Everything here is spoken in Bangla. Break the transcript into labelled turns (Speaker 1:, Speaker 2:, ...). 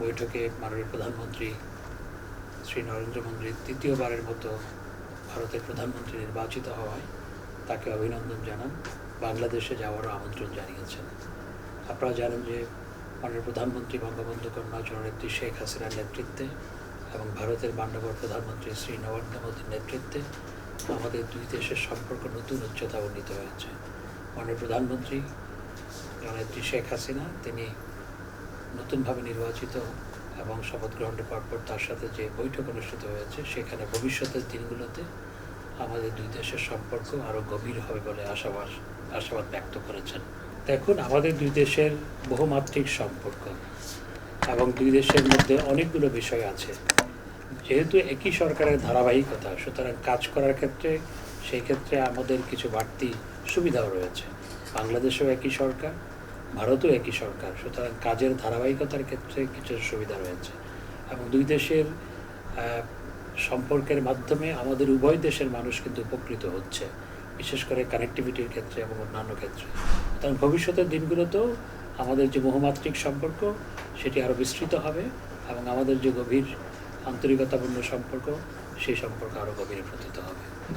Speaker 1: বৈঠকে মাননীয় প্রধানমন্ত্রী শ্রী নরেন্দ্র মোদী তৃতীয়বারের মতো ভারতের প্রধানমন্ত্রী নির্বাচিত হওয়ায় তাকে অভিনন্দন জানান। বাংলাদেশে যাওয়ারও আমন্ত্রণ জানিয়েছেন। আপনারা জানেন যে মাননীয় প্রধানমন্ত্রী বঙ্গবন্ধু কন্যা জননেত্রী শেখ হাসিনার নেতৃত্বে এবং ভারতের মান্যবর প্রধানমন্ত্রী শ্রী নরেন্দ্র মোদীর নেতৃত্বে আমাদের দুই দেশের সম্পর্ক নতুন উচ্চতা উন্নীত হয়েছে। মাননীয় প্রধানমন্ত্রী জননেত্রী শেখ হাসিনা, তিনি নতুনভাবে নির্বাচিত এবং শপথ গ্রহণের পরপর তার সাথে যে বৈঠক অনুষ্ঠিত হয়েছে, সেখানে ভবিষ্যতের দিনগুলোতে আমাদের দুই দেশের সম্পর্ক আরও গভীর হবে বলে আশাবাদ আশাবাদ ব্যক্ত করেছেন। দেখুন, আমাদের দুই দেশের বহুমাত্রিক সম্পর্ক এবং দুই দেশের মধ্যে অনেকগুলো বিষয় আছে। যেহেতু একই সরকারের ধারাবাহিকতা, সুতরাং কাজ করার ক্ষেত্রে সেই ক্ষেত্রে আমাদের কিছু বাড়তি সুবিধাও রয়েছে। বাংলাদেশেও একই সরকার ভারতেও একই সরকার, সুতরাং কাজের ধারাবাহিকতার ক্ষেত্রে কিছু সুবিধা রয়েছে। এবং দুই দেশের সম্পর্কের মাধ্যমে আমাদের উভয় দেশের মানুষ কিন্তু উপকৃত হচ্ছে, বিশেষ করে কানেক্টিভিটির ক্ষেত্রে এবং অন্যান্য ক্ষেত্রে। কারণ ভবিষ্যতের দিনগুলোতেও আমাদের যে বহুমাত্রিক সম্পর্ক, সেটি আরও বিস্তৃত হবে এবং আমাদের যে গভীর আন্তরিকতাপূর্ণ সম্পর্ক, সেই সম্পর্ক আরও গভীরে প্রতীত হবে।